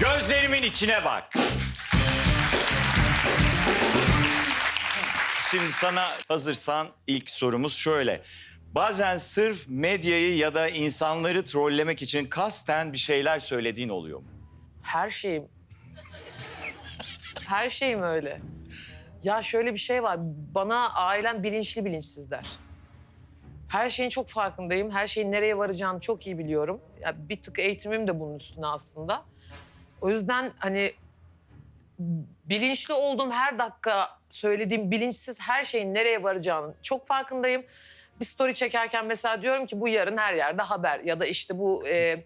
Gözlerimin içine bak. Şimdi sana hazırsan ilk sorumuz şöyle. Bazen sırf medyayı ya da insanları trollemek için kasten bir şeyler söylediğin oluyor mu? Her şeyim. Her şeyim öyle. Ya şöyle bir şey var. Bana ailem bilinçli bilinçsizler. Her şeyin çok farkındayım. Her şeyin nereye varacağını çok iyi biliyorum. Ya bir tık eğitimim de bunun üstüne aslında. O yüzden hani bilinçli olduğum her dakika söylediğim bilinçsiz her şeyin nereye varacağını çok farkındayım. Bir story çekerken mesela diyorum ki bu yarın her yerde haber ya da işte bu e,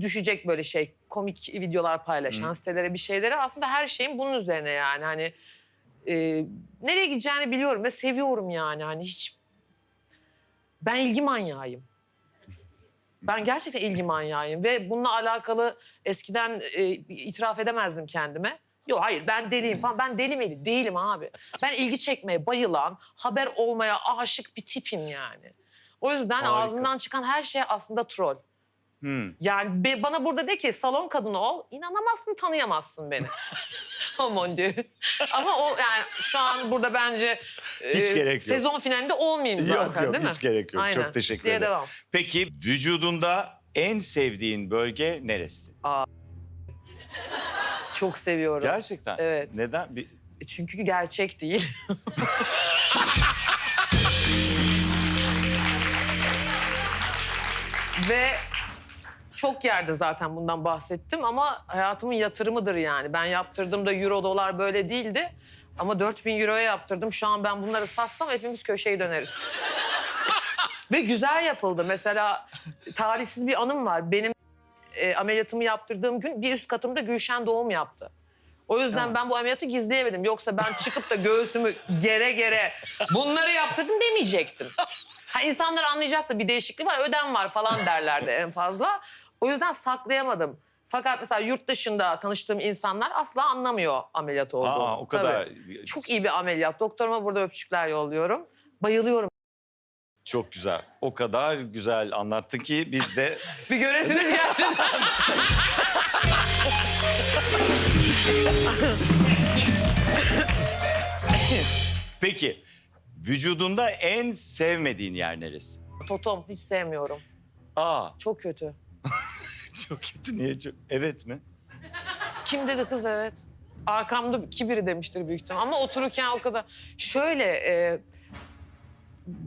düşecek böyle şey komik videolar paylaşan sitelere bir şeylere aslında her şeyin bunun üzerine yani hani e, nereye gideceğini biliyorum ve seviyorum yani hani hiç ben ilgi manyağıyım. Ben gerçekten ilgi manyağıyım ve bununla alakalı eskiden e, itiraf edemezdim kendime. Yok hayır ben deliyim falan. Ben deli miyim? Değilim abi. Ben ilgi çekmeye bayılan, haber olmaya aşık bir tipim yani. O yüzden Harika. ağzından çıkan her şey aslında troll. Yani be- bana burada de ki salon kadını ol, inanamazsın, tanıyamazsın beni. Aman diyor. Ama o yani şu an burada bence e, Hiç gerek yok. sezon finalinde olmayayım zaten yok yok değil mi? hiç gerek yok. Aynen. Çok teşekkür İsteye ederim. devam. Peki vücudunda en sevdiğin bölge neresi? Çok seviyorum. Gerçekten. Evet. Neden? Bir... Çünkü gerçek değil. Ve çok yerde zaten bundan bahsettim ama hayatımın yatırımıdır yani. Ben yaptırdığımda euro dolar böyle değildi. Ama 4000 euroya yaptırdım. Şu an ben bunları satsam hepimiz köşeyi döneriz. Ve güzel yapıldı. Mesela talihsiz bir anım var. Benim e, ameliyatımı yaptırdığım gün bir üst katımda Gülşen doğum yaptı. O yüzden ben bu ameliyatı gizleyemedim. Yoksa ben çıkıp da göğsümü gere gere bunları yaptırdım demeyecektim. Ha, insanlar anlayacaktı bir değişiklik var, ödem var falan derlerdi en fazla. O yüzden saklayamadım. Fakat mesela yurt dışında tanıştığım insanlar asla anlamıyor ameliyat olduğumu. Aa, o kadar. Tabii. Çok iyi bir ameliyat. Doktoruma burada öpücükler yolluyorum. Bayılıyorum. Çok güzel. O kadar güzel anlattın ki biz de Bir göresiniz geldi. Peki vücudunda en sevmediğin yer neresi? Totom hiç sevmiyorum. Aa Çok kötü. Çok kötü niye çok? Evet mi? Kim dedi kız evet. Arkamda ki biri demiştir büyük ihtimal. Ama otururken o kadar... Şöyle... e,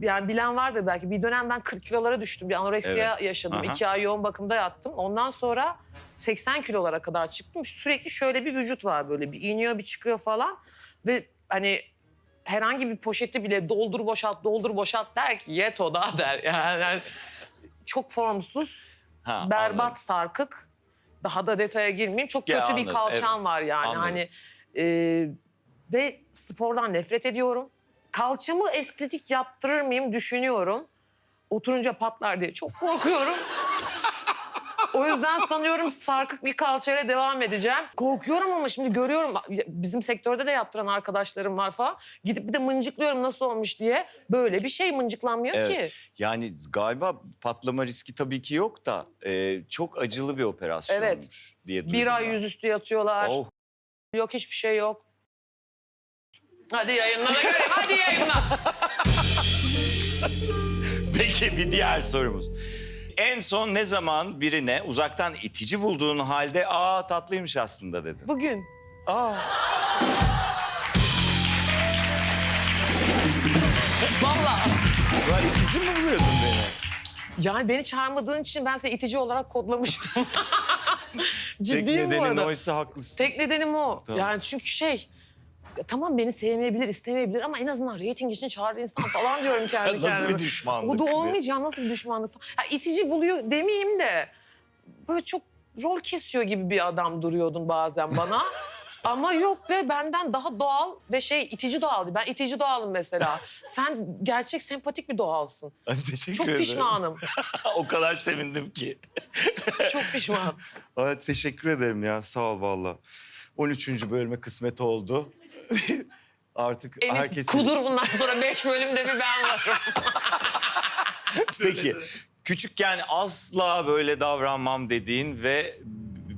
yani bilen vardır belki. Bir dönem ben 40 kilolara düştüm. Bir anoreksiya Evet. yaşadım. Aha. İki ay yoğun bakımda yattım. Ondan sonra 80 kilolara kadar çıktım. Sürekli şöyle bir vücut var böyle. Bir iniyor bir çıkıyor falan. Ve hani herhangi bir poşeti bile doldur boşalt doldur boşalt der ki yet o da der. Yani, yani çok formsuz, Ha, berbat anladım. sarkık. Daha da detaya girmeyeyim. Çok Ya, kötü bir anladım, kalçam evet. var yani. Anladım. Hani e, ve spordan nefret ediyorum. Kalçamı estetik yaptırır mıyım düşünüyorum. Oturunca patlar diye çok korkuyorum. O yüzden sanıyorum sarkık bir kalçayla devam edeceğim. Korkuyorum ama şimdi görüyorum bizim sektörde de yaptıran arkadaşlarım var falan. Gidip bir de mıncıklıyorum nasıl olmuş diye. Böyle bir şey mıncıklanmıyor ki. Evet. Yani galiba patlama riski tabii ki yok da e, çok acılı bir operasyonmuş Evet. diye duydum. Bir ay ben. yüzüstü yatıyorlar. Oh. Yok hiçbir şey yok. Hadi yayınla da. Hadi yayınla. Peki bir diğer sorumuz. En son ne zaman birine uzaktan itici bulduğun halde aa tatlıymış aslında dedin? Bugün. Aa. Vallahi. Ulan itici mi buluyordun beni? Yani beni çağırmadığın için ben seni itici olarak kodlamıştım. Ciddiyim Tek bu nedenin arada. oysa haklısın. Tek nedenim o. Tamam. Yani çünkü şey... tamam beni sevmeyebilir, istemeyebilir ama en azından reyting için çağırdı insan falan diyorum kendi Nasıl kendime. bir düşmanlık O da bu? olmayacak nasıl bir düşmanlık falan. Ya itici buluyor demeyeyim de böyle çok rol kesiyor gibi bir adam duruyordun bazen bana. Ama yok be benden daha doğal ve şey itici doğal. Ben itici doğalım mesela. Sen gerçek sempatik bir doğalsın. Ay, Teşekkür Çok ederim. pişmanım. o kadar sevindim ki. Çok pişmanım. Ay, teşekkür ederim ya sağ ol valla. 13. bölüme kısmet oldu. Artık Enis herkes... kudur bundan sonra beş bölümde bir ben varım. Peki küçükken asla böyle davranmam dediğin ve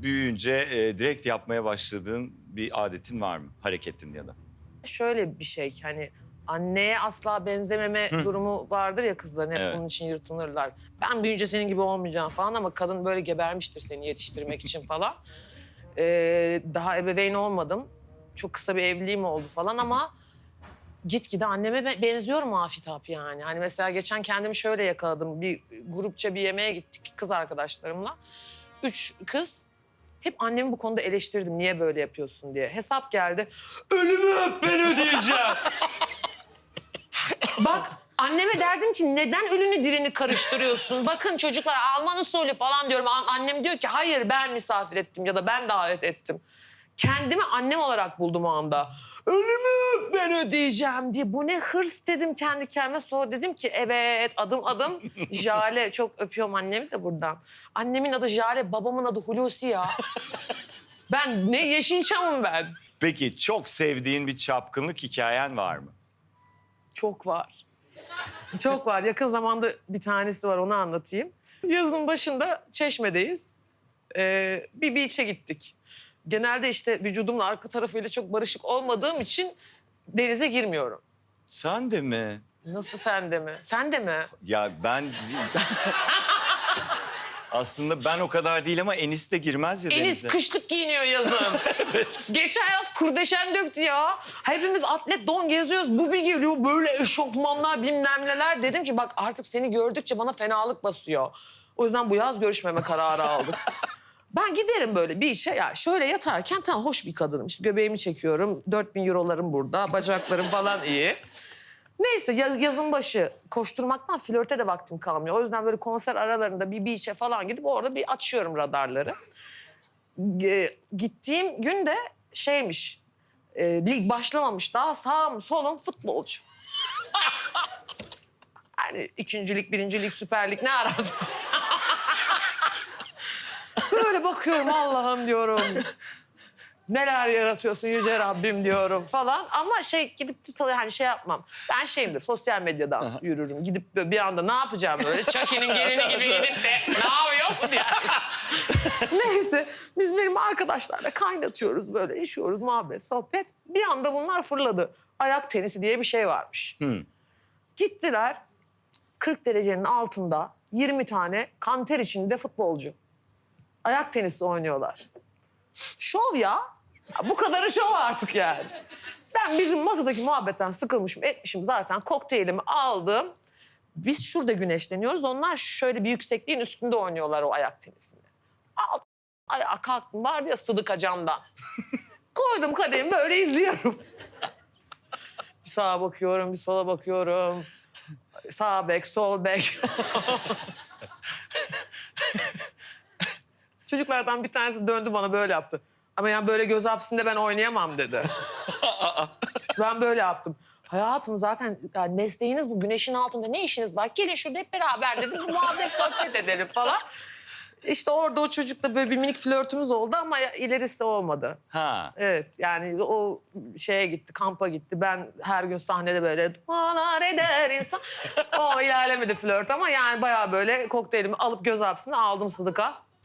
büyüyünce e, direkt yapmaya başladığın bir adetin var mı? Hareketin ya da. Şöyle bir şey hani anneye asla benzememe durumu vardır ya kızların hep Evet. bunun için yırtınırlar. Ben büyüyünce senin gibi olmayacağım falan ama kadın böyle gebermiştir seni yetiştirmek için falan. Ee, daha ebeveyn olmadım. Çok kısa bir evliliğim oldu falan ama gitgide anneme be- benziyorum afitap yani. Hani mesela geçen kendimi şöyle yakaladım. Bir grupça bir yemeğe gittik kız arkadaşlarımla. Üç kız hep annemi bu konuda eleştirdim. Niye böyle yapıyorsun diye. Hesap geldi. Ölümü öp ben ödeyeceğim. Bak anneme derdim ki neden ölünü dirini karıştırıyorsun? Bakın çocuklar Alman usulü falan diyorum. An- Annem diyor ki hayır ben misafir ettim ya da ben davet ettim. Kendimi annem olarak buldum o anda. Ölümü ben ödeyeceğim diye. Bu ne hırs dedim kendi kendime. Sonra dedim ki evet adım adım Jale. Çok öpüyorum annemi de buradan. Annemin adı Jale, babamın adı Hulusi ya. Ben ne Yeşilçam'ım ben. Peki çok sevdiğin bir çapkınlık hikayen var mı? Çok var. Çok var. Yakın zamanda bir tanesi var onu anlatayım. Yazın başında Çeşme'deyiz. Ee, bir beach'e gittik. Genelde işte vücudumun arka tarafıyla çok barışık olmadığım için denize girmiyorum. Sen de mi? Nasıl sen de mi? Sen de mi? Ya ben... Aslında ben o kadar değil ama Enis de girmez ya Enis denize. kışlık giyiniyor yazın. Geçen yaz kurdeşen döktü ya. Hepimiz atlet don geziyoruz. Bu bir geliyor böyle eşofmanlar bilmem neler. Dedim ki bak artık seni gördükçe bana fenalık basıyor. O yüzden bu yaz görüşmeme kararı aldık. Ben giderim böyle bir işe ya şöyle yatarken tam hoş bir kadınım. İşte göbeğimi çekiyorum. 4000 eurolarım burada. Bacaklarım falan iyi. Neyse yaz, yazın başı koşturmaktan flörte de vaktim kalmıyor. O yüzden böyle konser aralarında bir beach'e falan gidip orada bir açıyorum radarları. E, gittiğim gün de şeymiş, e, lig başlamamış daha sağım solum futbolcu. Yani ikincilik, birincilik, süperlik ne arasın? Böyle bakıyorum Allah'ım diyorum. Neler yaratıyorsun yüce Rabbim diyorum falan. Ama şey gidip de hani şey yapmam. Ben şeyimdir sosyal medyadan yürürüm. Gidip böyle bir anda ne yapacağım böyle Chucky'nin gelini gibi gidip de ne yapıyor mu yani. Neyse biz benim arkadaşlarla kaynatıyoruz böyle işiyoruz muhabbet sohbet. Bir anda bunlar fırladı. Ayak tenisi diye bir şey varmış. Gittiler 40 derecenin altında 20 tane kanter içinde futbolcu. Ayak tenisi oynuyorlar. Şov ya. Ya Bu kadarı şov artık yani. Ben bizim masadaki muhabbetten sıkılmışım, etmişim zaten. Kokteylimi aldım. Biz şurada güneşleniyoruz. Onlar şöyle bir yüksekliğin üstünde oynuyorlar o ayak tenisini. Aldım. Ayağa kalktım. Vardı ya sıdıka camdan. Koydum kadehimi böyle izliyorum. bir sağa bakıyorum, bir sola bakıyorum. Sağ bek, sol bek. Çocuklardan bir tanesi döndü bana böyle yaptı. Ama yani böyle göz hapsinde ben oynayamam dedi. ben böyle yaptım. Hayatım zaten yani mesleğiniz bu güneşin altında ne işiniz var? Gelin şurada hep beraber dedim bir muhabbet sohbet edelim falan. İşte orada o çocukla böyle bir minik flörtümüz oldu ama ilerisi olmadı. Ha. Evet yani o şeye gitti, kampa gitti. Ben her gün sahnede böyle dualar eder insan. o ilerlemedi flört ama yani bayağı böyle kokteylimi alıp göz hapsine aldım Sıdık'a.